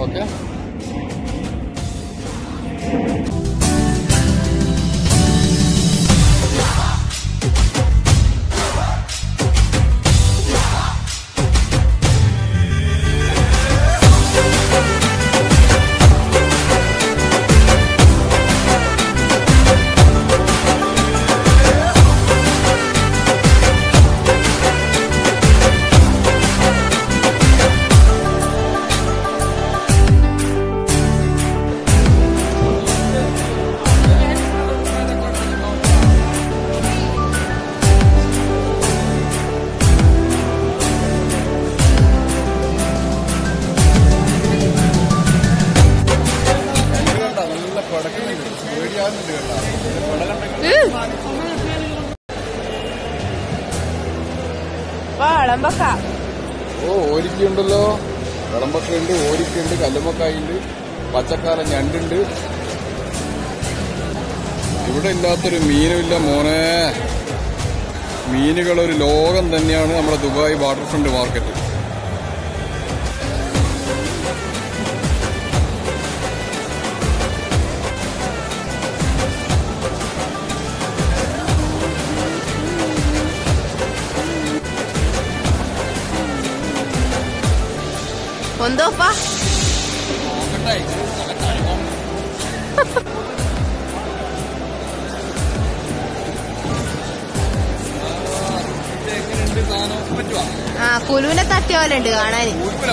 പോയി നോക്കാം എന്തെല്ലാം അവസ്ഥ ഓക്കെ വളമ്പക്ക ഓ ഓരിക്കുണ്ടല്ലോ. വിളമ്പൊക്കെയുണ്ട് ഓരിക്കുണ്ട് കല്ലുമ്മക്കായുണ്ട് പച്ചക്കാല ഞണ്ടുണ്ട്. ഇവിടെ ഇല്ലാത്തൊരു മീനുമില്ല മോനെ. മീനുകളൊരു ലോകം തന്നെയാണ് നമ്മുടെ ദുബായ് വാട്ടർ ഫ്രണ്ട് മാർക്കറ്റ്. ഒന്തോപ്പ ആ കുലുവിനെ തട്ടിയ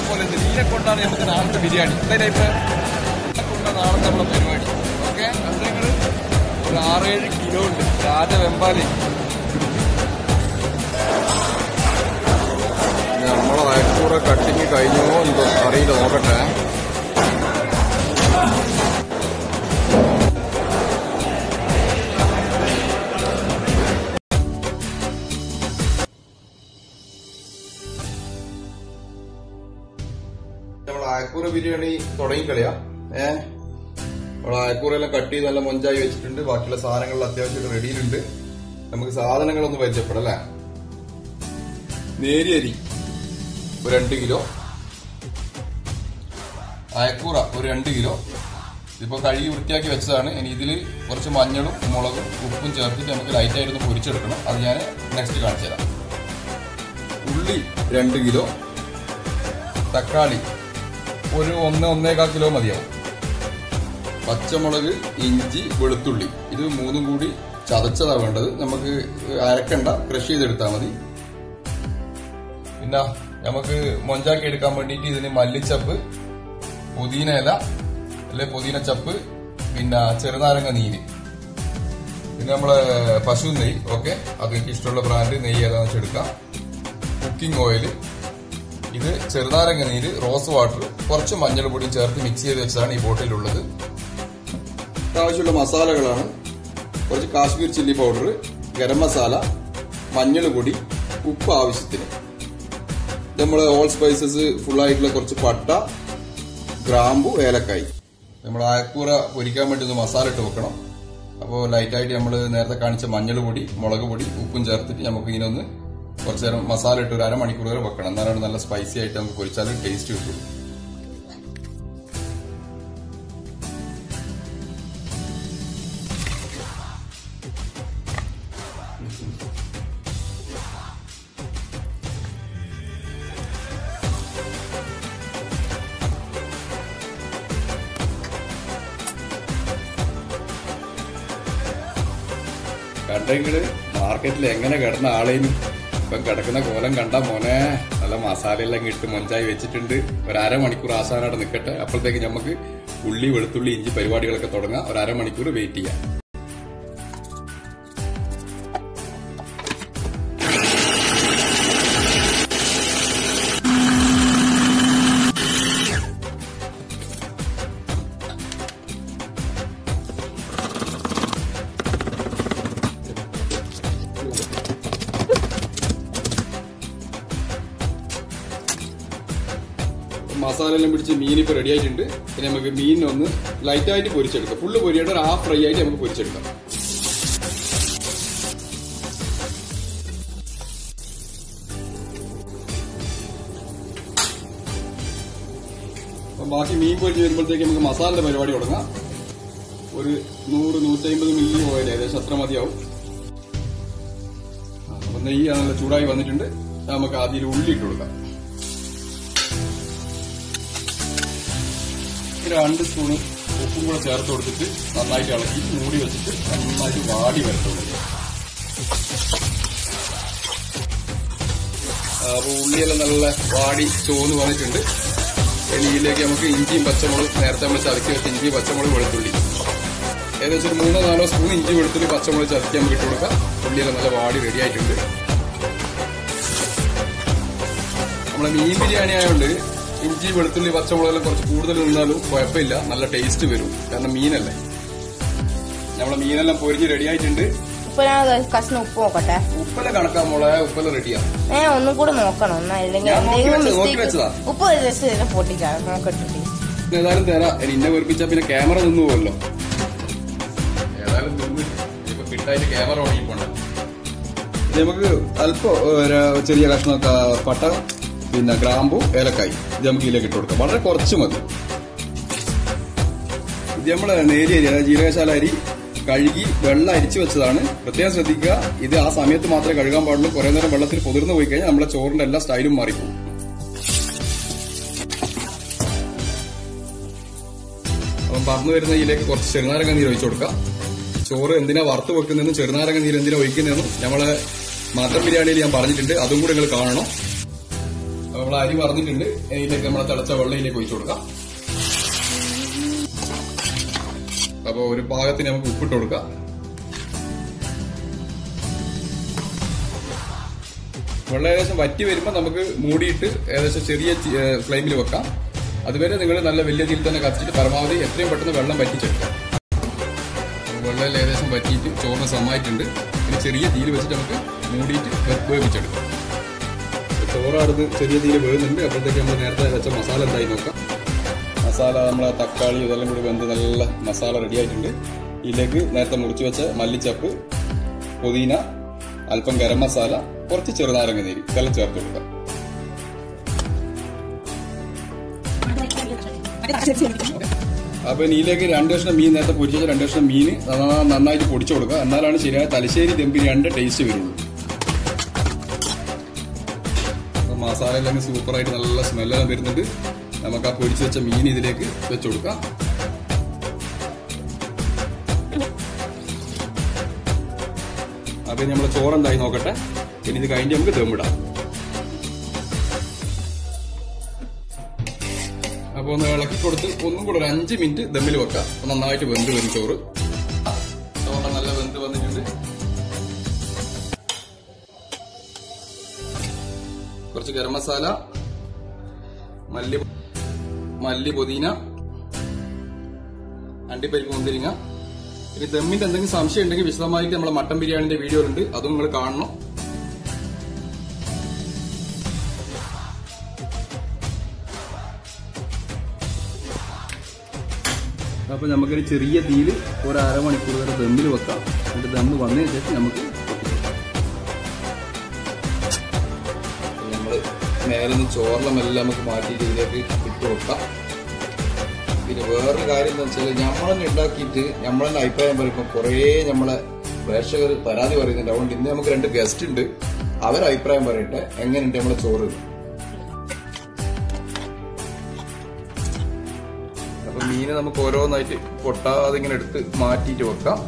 പോലെ ഉണ്ട്. ഇതിനെ കൊണ്ടാണ് നമുക്ക് നാളത്തെ ബിരിയാണി. പരിപാടി. ഓക്കെ? ഒരു ആറേഴ് കിലോ ഉണ്ട്. രാജവെമ്പാലി. അയക്കൂടെ കട്ടിങ് കഴിഞ്ഞോ എന്തോ അറിയില്ല നോക്കട്ടെ. അയക്കൂറ ബിരിയാണി തുടങ്ങിക്കളയാ ഏ? നമ്മൾ അയക്കൂറെല്ലാം കട്ട് ചെയ്ത് നല്ല മൊഞ്ചായി വെച്ചിട്ടുണ്ട്. ബാക്കിയുള്ള സാധനങ്ങൾ അത്യാവശ്യം റെഡിയിലുണ്ട് നമുക്ക് സാധനങ്ങളൊന്ന് പരിചയപ്പെടാം അല്ലേ? നേരിയരി. ഒരു രണ്ട് കിലോ. അയക്കൂറ ഒരു രണ്ട് കിലോ. ഇതിപ്പോൾ കഴുകി വൃത്തിയാക്കി വെച്ചതാണ്. ഇനി ഇതിൽ കുറച്ച് മഞ്ഞളും മുളകും ഉപ്പും ചേർത്തിട്ട് നമുക്ക് ലൈറ്റായിട്ടൊന്ന് പൊരിച്ചെടുക്കണം. അത് ഞാൻ നെക്സ്റ്റ് കാണിച്ചു തരാം. ഉള്ളി രണ്ട് കിലോ. തക്കാളി ഒരു ഒന്ന് ഒന്നേകാൽ കിലോ മതിയാവും. പച്ചമുളക് ഇഞ്ചി വെളുത്തുള്ളി. ഇത് മൂന്നും കൂടി ചതച്ചതാണ് വേണ്ടത്. നമുക്ക് അരക്കണ്ട. ക്രഷ് ചെയ്തെടുത്താൽ മതി. പിന്നെ നമുക്ക് മൊഞ്ചാക്കി എടുക്കാൻ വേണ്ടിയിട്ട് ഇതിന് മല്ലിച്ചപ്പ് പുതിന ഇല അല്ലെ പുതിന ചപ്പ് പിന്നെ ചെറുനാരങ്ങ നീര്. പിന്നെ നമ്മളെ പശു നെയ്യ് ഓക്കെ? അത് എനിക്ക് ഇഷ്ടമുള്ള ബ്രാൻഡ് നെയ്യ് ഏതാണെന്ന് വെച്ചെടുക്കാം കുക്കിംഗ് ഓയിൽ. ഇത് ചെറുനാരങ്ങ നീര് റോസ് വാട്ടർ കുറച്ച് മഞ്ഞൾ പൊടിയും ചേർത്ത് മിക്സ് ചെയ്ത് വെച്ചതാണ് ഈ ബോട്ടിലുള്ളത്. ആവശ്യമുള്ള മസാലകളാണ്. കുറച്ച് കാശ്മീർ ചില്ലി പൗഡർ ഗരം മസാല മഞ്ഞൾ പൊടി ഉപ്പ് ആവശ്യത്തിന്. നമ്മൾ ഓൾ സ്പൈസസ് ഫുൾ ആയിട്ടുള്ള കുറച്ച് പട്ട ഗ്രാമ്പു ഏലക്കായി. നമ്മൾ ആയക്കൂറ പൊരിക്കാൻ വേണ്ടി ഒന്ന് മസാല ഇട്ട് വെക്കണം. അപ്പോൾ ലൈറ്റായിട്ട് നമ്മൾ നേരത്തെ കാണിച്ച മഞ്ഞൾ പൊടി മുളക് പൊടി ഉപ്പും ചേർത്തിട്ട് നമുക്ക് ഇതിനൊന്ന് കുറച്ച് നേരം മസാല ഇട്ട് ഒരു അരമണിക്കൂർ വരെ വെക്കണം. എന്നാലാണ് നല്ല സ്പൈസി ആയിട്ട് നമുക്ക് പൊരിച്ചാൽ ടേസ്റ്റ് കിട്ടുള്ളൂ. കണ്ടെങ്കിൽ മാർക്കറ്റിൽ എങ്ങനെ കിടന്ന ആളെയും ഇപ്പം കിടക്കുന്ന കോലം കണ്ട മോനെ നല്ല മസാലയെല്ലാം ഇട്ട് മൊഞ്ചായി വെച്ചിട്ടുണ്ട്. ഒരു അരമണിക്കൂർ ആസാനായിട്ട് നിൽക്കട്ടെ അപ്പോഴത്തേക്ക് നമുക്ക് ഉള്ളി വെളുത്തുള്ളി ഇഞ്ചി പരിപാടികളൊക്കെ തുടങ്ങാം. ഒരു അരമണിക്കൂർ വെയിറ്റ് ചെയ്യാം. മസാല എല്ലാം പിടിച്ച് മീൻ ഇപ്പൊ റെഡി ആയിട്ടുണ്ട്. ഇനി നമുക്ക് മീനിനൊന്ന് ലൈറ്റ് ആയിട്ട് പൊരിച്ചെടുക്കാം. ഫുള്ള് പൊരിയായിട്ട് ഒരു ഹാഫ് ഫ്രൈ ആയിട്ട് നമുക്ക് പൊരിച്ചെടുക്കാം. ബാക്കി മീൻ പൊരിച്ച് വരുമ്പോഴത്തേക്ക് നമുക്ക് മസാലയുടെ പരിപാടി തുടങ്ങാം. ഒരു നൂറ് നൂറ്റമ്പത് മില്ലി ഓയിൽ ഏകദേശം അത്ര മതിയാവും. നെയ്യാണല്ലോ ചൂടായി വന്നിട്ടുണ്ട്. നമുക്ക് ആദ്യം ഉള്ളി ഇട്ട് കൊടുക്കാം. രണ്ട് സ്പൂണ് ഉപ്പും കൂടെ ചേർത്ത് കൊടുത്തിട്ട് നന്നായിട്ട് ഇളക്കി മൂടി വെച്ചിട്ട് നന്നായിട്ട് വാടി വരത്തുള്ളൂ അപ്പൊ ഉള്ളിയെല്ലാം നല്ല വാടി ചോന്ന് വന്നിട്ടുണ്ട്. ഇനി ഇതിലേക്ക് നമുക്ക് ഇഞ്ചിയും പച്ചമുളകും നേരത്തെ നമ്മൾ ചതക്കി വെച്ച ഇഞ്ചി പച്ചമുളക് വെളുത്തുള്ളി. ഏകദേശം ഒരു മൂന്നോ നാലോ സ്പൂൺ ഇഞ്ചി വെളുത്തുള്ളി പച്ചമുളക് ചതക്കി നമുക്ക് ഇട്ട് കൊടുക്കാം. ഉള്ളിയെല്ലാം നല്ല വാടി റെഡി ആയിട്ടുണ്ട്. നമ്മളെ മീൻ ബിരിയാണി ആയതുകൊണ്ട് ഇഞ്ചി വെളുത്തുള്ളി പച്ചമുളകെല്ലാം കുറച്ച് കൂടുതൽ നിന്നാലും കുഴപ്പമില്ല. നല്ല ടേസ്റ്റ് വരും. കാരണം മീനല്ലേ. നമ്മളെ മീനെല്ലാം പൊരിഞ്ഞ് റെഡി ആയിട്ടുണ്ട്. കഷ്ണം ഉപ്പ് നോക്കട്ടെ? ഉപ്പല്ല കണക്കാ മോളെ? ഉപ്പല്ല റെഡിയാ ഏ ഒന്നും കൂടെ നോക്കണം. ഉപ്പ് ജസ്റ്റ് നോക്കട്ടെ. ഏതായാലും തരാം. ഇനി ഇന്നെ വെറുപ്പിച്ചാ പിന്നെ ക്യാമറ നിന്നു പോവല്ലോ ഏതായാലും നിന്ന്. ഇപ്പൊ കിട്ടായിട്ട് ക്യാമറ നമുക്ക് അല്പം ഒരു ചെറിയ കഷ്ണമൊക്കെ പട്ട പിന്നെ ഗ്രാമ്പു ഏലക്കായി ഇത് നമുക്ക് ഇതിലേക്ക് ഇട്ട് കൊടുക്കാം. വളരെ കുറച്ച് മതി. ഇത് നമ്മൾ നേരിയ അരി ജീരകശാല അരി കഴുകി വെള്ളം അരിച്ചു വെച്ചതാണ്. പ്രത്യേകം ശ്രദ്ധിക്കുക ഇത് ആ സമയത്ത് മാത്രമേ കഴുകാൻ പാടുള്ളൂ. കുറെ നേരം വെള്ളത്തിൽ പുതിർന്നു പോയി കഴിഞ്ഞാൽ നമ്മുടെ ചോറിന്റെ എല്ലാ സ്റ്റൈലും മാറിപ്പോകും. അപ്പം പറന്നു വരുന്ന ഇതിലേക്ക് കുറച്ച് ചെറുനാരങ്ങ നീര് ഒഴിച്ചു കൊടുക്കാം. ചോറ് എന്തിനാ വറുത്ത് വെക്കുന്നതെന്നും ചെറുനാരങ്ങ നീര് എന്തിനാ ഒഴിക്കുന്നതെന്നും നമ്മളെ മട്ടൻ ബിരിയാണിയിൽ ഞാൻ പറഞ്ഞിട്ടുണ്ട്. അതും കൂടെ നിങ്ങൾ കാണണം. നമ്മൾ അരി പറഞ്ഞിട്ടുണ്ട് ഇതിലേക്ക് നമ്മളെ തിളച്ച വെള്ളം ഇതിലേക്ക് ഒഴിച്ചു കൊടുക്കാം. അപ്പൊ ഒരു പാകത്തിന് നമുക്ക് ഉപ്പിട്ട് കൊടുക്കാം. വെള്ളം ഏകദേശം വറ്റി വരുമ്പോൾ നമുക്ക് മൂടിയിട്ട് ഏകദേശം ചെറിയ ഫ്ലെയിമിൽ വെക്കാം. അതുവരെ നിങ്ങൾ നല്ല വലിയ രീതിയിൽ തന്നെ കത്തിച്ചിട്ട് പരമാവധി എത്രയും പെട്ടെന്ന് വെള്ളം വറ്റിച്ചെടുക്കാം. അപ്പോൾ വെള്ളം ഏകദേശം വറ്റിയിട്ട് ചോറിന് സമായിട്ടുണ്ട് ഇനി ചെറിയ തീയിൽ വെച്ചിട്ട് നമുക്ക് മൂടിയിട്ട് വേവിച്ചെടുക്കാം. അപ്പോൾ ചോറാടുന്ന് ചെറിയ തീയിൽ വേകുന്നുണ്ട് അപ്പോഴത്തേക്ക് നമ്മൾ നേരത്തെ വെച്ച മസാല എന്തായി നോക്കാം. മസാല നമ്മളെ തക്കാളി ഇതെല്ലാം കൂടി വെന്ത് നല്ല മസാല റെഡി ആയിട്ടുണ്ട്. ഇതിലേക്ക് നേരത്തെ മുറിച്ച് വെച്ച മല്ലിച്ചപ്പ് പുതിന അല്പം ഗരം മസാല കുറച്ച് ചെറുനാരങ്ങ നീര്. ഇതെല്ലാം ചേർത്ത് കൊടുക്കാം. അപ്പൊ ഇതിലേക്ക് രണ്ട് കഷ്ണം മീൻ നേരത്തെ പൊരിച്ച രണ്ട് കഷ്ണം മീൻ നന്നായിട്ട് പൊടിച്ചു കൊടുക്കുക. എന്നാലാണ് ശരിയായ തലശ്ശേരി ദം രണ്ട് ടേസ്റ്റ് വരുള്ളൂ. മസാല എല്ലാം സൂപ്പറായിട്ട് നല്ല സ്മെല്ലെല്ലാം വരുന്നുണ്ട് നമുക്ക് ആ പൊരിച്ചു വെച്ച മീൻ ഇതിലേക്ക് വെച്ചു കൊടുക്കാം. അപ്പൊ ഇനി നമ്മളെ ചോറ് എന്തായി നോക്കട്ടെ? ഇനി ഇത് കഴിഞ്ഞ് നമുക്ക് ദമ്മിടാം അപ്പൊ ഒന്ന് ഇളക്കി കൊടുത്ത് ഒന്നും കൂടെ ഒരു അഞ്ച് മിനിറ്റ് ദമ്മിൽ വെക്കാം. നന്നായിട്ട് വെന്ത് വരും ചോറ്. കുറച്ച് ഗരം മസാല മല്ലി മല്ലി പുതിന അണ്ടിപ്പരിപ്പ് മുന്തിരിങ്ങ. ഇനി ദമ്മിന്റെ എന്തെങ്കിലും സംശയം ഉണ്ടെങ്കിൽ വിശദമായിട്ട് നമ്മളെ മട്ടൻ ബിരിയാണിന്റെ വീഡിയോ ഉണ്ട്. അതും നിങ്ങൾ കാണണം. അപ്പൊ നമുക്കൊരു ചെറിയ തീയിൽ ഒരു അരമണിക്കൂർ വരെ ദമ്മിൽ വെക്കാം. എന്നിട്ട് ദമ്മ് വന്നതിന് ശേഷം നമുക്ക് നേരെ നിന്ന് ചോറിലെല്ലാം നമുക്ക് മാറ്റിയിട്ട് ഇതിലേക്ക് ഇട്ട് കൊടുക്കാം. പിന്നെ വേറൊരു കാര്യം എന്താ വെച്ചാൽ നമ്മളെന്നെ ഉണ്ടാക്കിയിട്ട് നമ്മളെന്നെ അഭിപ്രായം പറയുമ്പോൾ കുറേ നമ്മളെ പ്രേക്ഷകർ പരാതി പറയുന്നുണ്ട്. അതുകൊണ്ട് ഇന്ന് നമുക്ക് രണ്ട് ഗസ്റ്റ് ഉണ്ട്. അവരെ അഭിപ്രായം പറയട്ടെ. എങ്ങനെയുണ്ട് നമ്മളെ ചോറ്? അപ്പൊ മീനെ നമുക്ക് ഓരോന്നായിട്ട് പൊട്ടാതെ ഇങ്ങനെ എടുത്ത് മാറ്റിയിട്ട് വെക്കാം.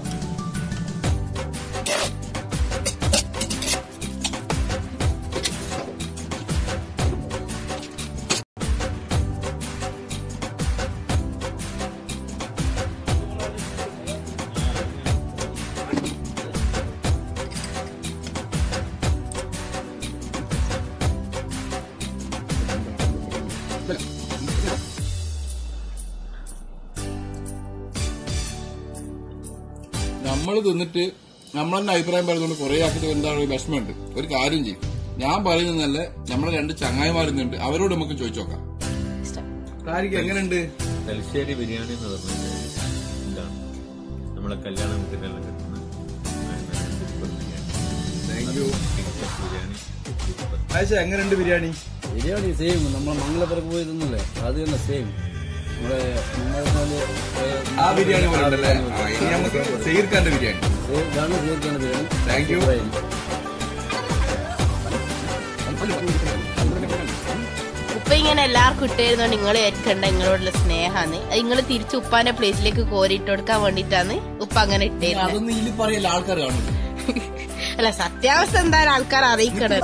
നമ്മൾ തിന്നിട്ട് നമ്മൾ തന്നെ അഭിപ്രായം പറയുന്നതുകൊണ്ട് കുറെ ആക്കിട്ട് എന്താണ് ഒരു വിഷമമുണ്ട്. ഒരു കാര്യം ചെയ്യും. ഞാൻ പറയുന്നതല്ല നമ്മളെ രണ്ട് ചങ്ങായിമാരുന്നുണ്ട് അവരോട് നമുക്ക് ചോദിച്ചു നോക്കാം എങ്ങനെയുണ്ട്? തലശ്ശേരി ബിരിയാണി എന്ന് പറഞ്ഞാൽ എന്താണ്? നമ്മളെ കല്യാണം വീട്ടിലെല്ലാം കിട്ടുന്ന ബിരിയാണി. എങ്ങനെയുണ്ട് ബിരിയാണി? ബിരിയാണി സെയിം നമ്മളെ മംഗലപുരം പോയി തന്നല്ലേ? അത് തന്നെ സെയിം ആ ബിരിയാണി പോലെ ഉണ്ടല്ലേ ആ, ഇനി നമുക്ക് സീർക്കാന്റെ ബിരിയാണി. ഇതാണ് തീർക്കേണ്ട ബിരിയാണി. താങ്ക് യു ഉപ്പ ഇങ്ങനെ എല്ലാവർക്കും ഇട്ടായിരുന്നു നിങ്ങൾ ഏൽക്കണ്ട നിങ്ങളോടുള്ള സ്നേഹാന്ന്. നിങ്ങൾ തിരിച്ച് ഉപ്പാന്റെ പ്ലേസിലേക്ക് കോരിട്ട് കൊടുക്കാൻ വേണ്ടിട്ടാണ് ഉപ്പ അങ്ങനെ ഇട്ടേ അതൊന്നും ഇതിൽ പറയല്ല ആൾക്കാർ കാണും. അല്ല സത്യാവസ്ഥ എന്തായാലും ആൾക്കാർ അറിയിക്കണം